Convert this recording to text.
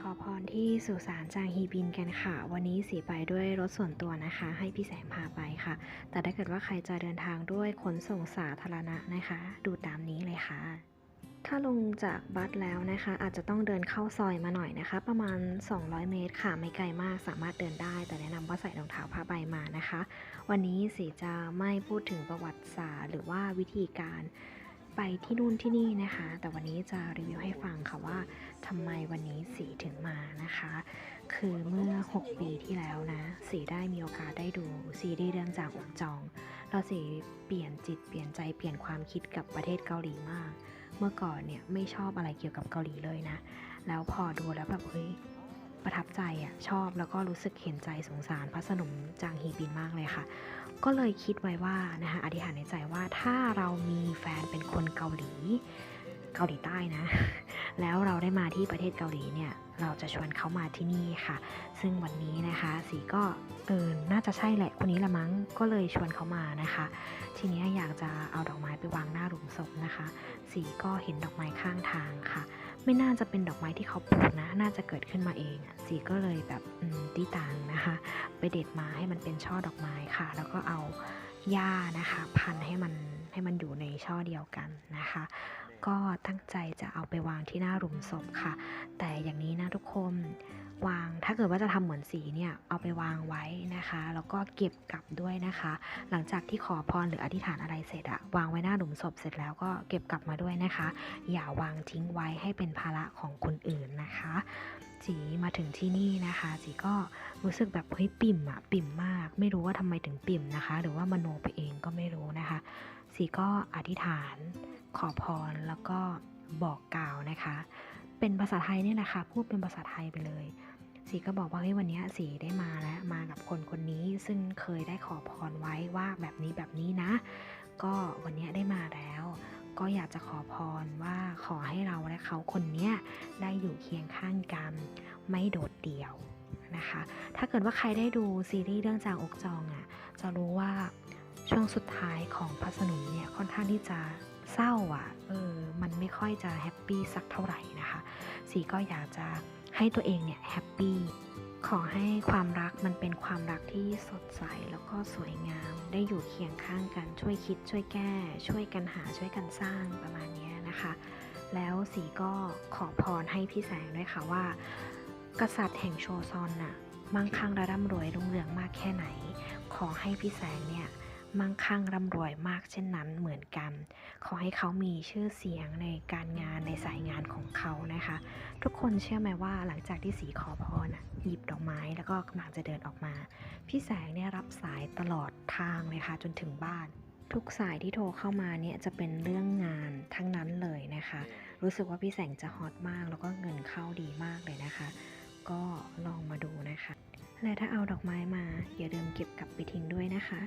ขอพรที่สุสานจางฮีบินกันค่ะ วันนี้สีไปด้วยรถส่วนตัวนะคะ ให้พี่แสงพาไปค่ะ แต่ถ้าเกิดว่าใครจะเดินทางด้วยขนส่งสาธารณะนะคะ ดูตามนี้เลยค่ะ ถ้าลงจากบัสแล้วนะคะ อาจจะต้องเดินเข้าซอยมาหน่อยนะคะ ประมาณ 200 เมตรค่ะ ไม่ไกลมากสามารถเดินได้ แต่แนะนำว่าใส่รองเท้าผ้าใบมานะคะ วันนี้สีจะไม่พูดถึงประวัติศาสตร์หรือว่าวิธีการ ไปที่นู่นที่นี่นะคะ แต่วันนี้จะรีวิวให้ฟังค่ะว่าทำไมวันนี้สีถึงมานะคะ คือเมื่อ 6 ปีที่แล้วนะ สีได้มีโอกาสได้ดูซีรีส์เรื่องจากองจองเราสีเปลี่ยนจิตเปลี่ยนใจเปลี่ยนความคิดกับประเทศเกาหลีมาก เมื่อก่อนเนี่ยไม่ชอบอะไรเกี่ยวกับเกาหลีเลยนะ แล้วพอดูแล้วแบบเฮ้ย ประทับใจอะ่ะชอบแล้วก็รู้สึกเห็นใจสงสารพระสนมจางฮีบินมากเลยค่ะ ก็เลยคิดไว้ว่านะคะอธิษฐานในใจว่าถ้าเรามีแฟนเป็นคนเกาหลี เกาหลีใต้นะ แล้วเราได้มาที่ประเทศเกาหลีเนี่ยเราจะชวนเขามาที่นี่ค่ะ ซึ่งวันนี้นะคะสีก็เออน่าจะใช่แหละคนนี้ละมั้งก็เลยชวนเขามานะคะ ทีนี้อยากจะเอาดอกไม้ไปวางหน้าหลุมศพนะคะ สีก็เห็นดอกไม้ข้างทางค่ะ ไม่น่าจะเป็นดอกไม้ที่เขาปลูกนะ น่าจะเกิดขึ้นมาเองจีก็เลยแบบตีต่างนะคะ ไปเด็ดมาให้มันเป็นช่อดอกไม้ค่ะ แล้วก็เอาหญ้านะคะ พันให้มันให้มันอยู่ในช่อเดียวกันนะคะ ก็ตั้งใจจะเอาไปวางที่หน้าหลุมศพค่ะ แต่อย่างนี้นะทุกคน วาง ถ้าเกิดว่าจะทำเหมือนสีเนี่ยเอาไปวางไว้นะคะ แล้วก็เก็บกลับด้วยนะคะ หลังจากที่ขอพรหรืออธิษฐานอะไรเสร็จอะวางไว้หน้าหลุมศพเสร็จแล้วก็เก็บกลับมาด้วยนะคะ อย่าวางทิ้งไว้ให้เป็นภาระของคนอื่นนะคะจีมาถึงที่นี่นะคะจีก็รู้สึกแบบเฮ้ยปิ่มอะปิ่มมาก ไม่รู้ว่าทำไมถึงปิ่มนะคะ หรือว่ามโนไปเองก็ไม่รู้นะคะสีก็อธิษฐานขอพรแล้วก็บอกกล่าวนะคะ เป็นภาษาไทยเนี่ยแหละค่ะพูดเป็นภาษาไทยไปเลยสีก็บอกว่าเฮ้ยวันนี้สีได้มาแล้วมากับคนคนนี้ซึ่งเคยได้ขอพรไว้ว่าแบบนี้แบบนี้นะ ก็วันนี้ได้มาแล้ว ก็อยากจะขอพรว่าขอให้เราและเขาคนนี้ได้อยู่เคียงข้างกันไม่โดดเดี่ยวนะคะ ถ้าเกิดว่าใครได้ดูซีรีส์เรื่องจางอกจองอะ่ะจะรู้ว่าช่วงสุดท้ายของพัสนุนเนี่ยค่อนข้างที่จะเศร้าอะเออมันไม่ค่อยจะแฮปปี้สักเท่าไหร่นะ สีก็อยากจะให้ตัวเองเนี่ยแฮปปี้ขอให้ความรักมันเป็นความรักที่สดใสแล้วก็สวยงาม ได้อยู่เคียงข้างกันช่วยคิดช่วยแก้ ช่วยกันหาช่วยกันสร้างประมาณนี้นะคะ แล้วสีก็ขอพรให้พี่แสงด้วยค่ะว่า กษัตริย์แห่งโชซอนน่ะมั่งคั่งและร่ำรวยรุ่งเรืองมากแค่ไหน ขอให้พี่แสงเนี่ย มั่งคั่งร่ำรวยมากเช่นนั้นเหมือนกัน ขอให้เขามีชื่อเสียงในการงานในสายงานของเขานะคะ ทุกคนเชื่อไหมว่าหลังจากที่สีขอพรน่ะหยิบดอกไม้แล้วก็กำลังจะเดินออกมา พี่แสงเนี่ยรับสายตลอดทางเลยค่ะจนถึงบ้าน ทุกสายที่โทรเข้ามาเนี่ยจะเป็นเรื่องงานทั้งนั้นเลยนะคะ รู้สึกว่าพี่แสงจะฮอตมากแล้วก็เงินเข้าดีมากเลยนะคะ ก็ลองมาดูนะคะและถ้าเอาดอกไม้มาอย่าลืมเก็บกลับไปทิ้งด้วยนะคะ